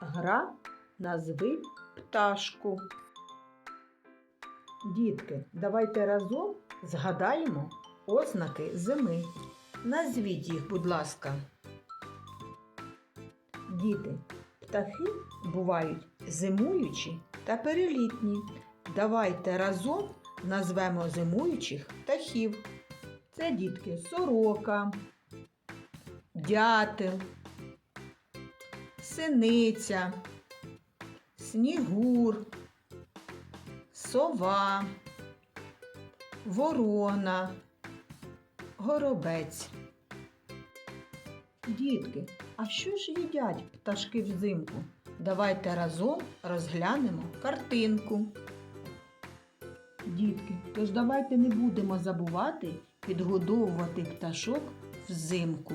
Гра назви пташку. Дітки, давайте разом згадаємо ознаки зими. Назвіть їх, будь ласка. Діти, птахи бувають зимуючі та перелітні. Давайте разом назвемо зимуючих птахів. Це дітки сорока, дятел, синиця, снігур, сова, ворона, горобець. Дітки, а що ж їдять пташки взимку? Давайте разом розглянемо картинку. Дітки, тож давайте не будемо забувати підгодовувати пташок взимку.